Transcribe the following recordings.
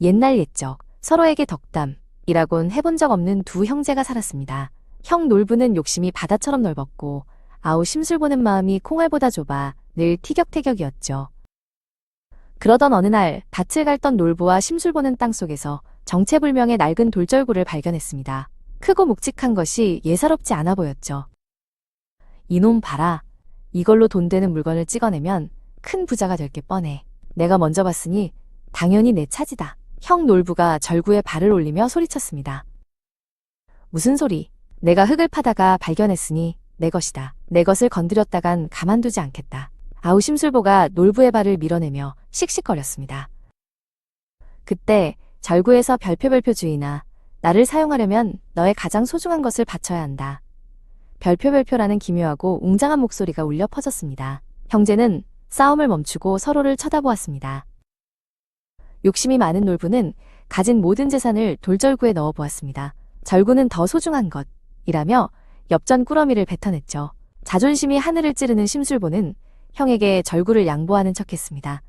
옛날 옛적 서로에게 덕담이라곤 해본 적 없는 두 형제가 살았습니다. 형 놀부는 욕심이 바다처럼 넓었고 아우 심술 보는 마음이 콩알보다 좁아 늘 티격태격이었죠. 그러던 어느 날 밭을 갈던 놀부와 심술 보는 땅 속에서 정체불명의 낡은 돌절구를 발견했습니다. 크고 묵직한 것이 예사롭지 않아 보였죠. 이놈 봐라. 이걸로 돈 되는 물건을 찍어내면 큰 부자가 될 게 뻔해. 내가 먼저 봤으니 당연히 내 차지다. 형 놀부가 절구에 발을 올리며 소리쳤습니다. 무슨 소리? 내가 흙을 파다가 발견했으니 내 것이다. 내 것을 건드렸다간 가만두지 않겠다. 아우 심술보가 놀부의 발을 밀어내며 씩씩거렸습니다. 그때 절구에서 별표별표 주인아, 나를 사용하려면 너의 가장 소중한 것을 바쳐야 한다. 별표별표라는 기묘하고 웅장한 목소리가 울려 퍼졌습니다. 형제는 싸움을 멈추고 서로를 쳐다보았습니다. 욕심이 많은 놀부는 가진 모든 재산을 돌절구에 넣어 보았습니다. 절구는 더 소중한 것이라며 엽전 꾸러미를 뱉어냈죠. 자존심이 하늘을 찌르는 심술보는 형에게 절구를 양보하는 척했습니다.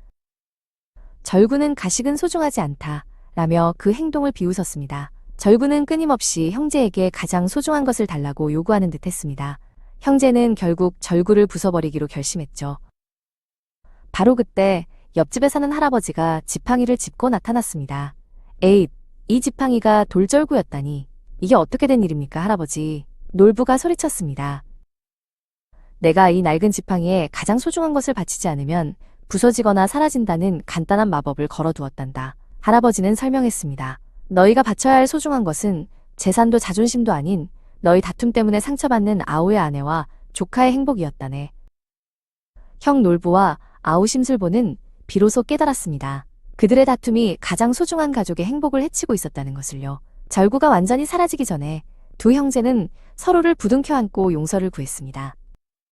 절구는 가식은 소중하지 않다. 라며 그 행동을 비웃었습니다. 절구는 끊임없이 형제에게 가장 소중한 것을 달라고 요구하는 듯 했습니다. 형제는 결국 절구를 부숴버리기로 결심했죠. 바로 그때 옆집에 사는 할아버지가 지팡이를 짚고 나타났습니다. 에잇, 이 지팡이가 돌절구였다니. 이게 어떻게 된 일입니까, 할아버지? 놀부가 소리쳤습니다. 내가 이 낡은 지팡이에 가장 소중한 것을 바치지 않으면 부서지거나 사라진다는 간단한 마법을 걸어두었단다. 할아버지는 설명했습니다. 너희가 바쳐야 할 소중한 것은 재산도 자존심도 아닌 너희 다툼 때문에 상처받는 아우의 아내와 조카의 행복이었다네. 형 놀부와 아우 심술보는 비로소 깨달았습니다. 그들의 다툼이 가장 소중한 가족의 행복을 해치고 있었다는 것을요. 절구가 완전히 사라지기 전에 두 형제는 서로를 부둥켜 안고 용서를 구했습니다.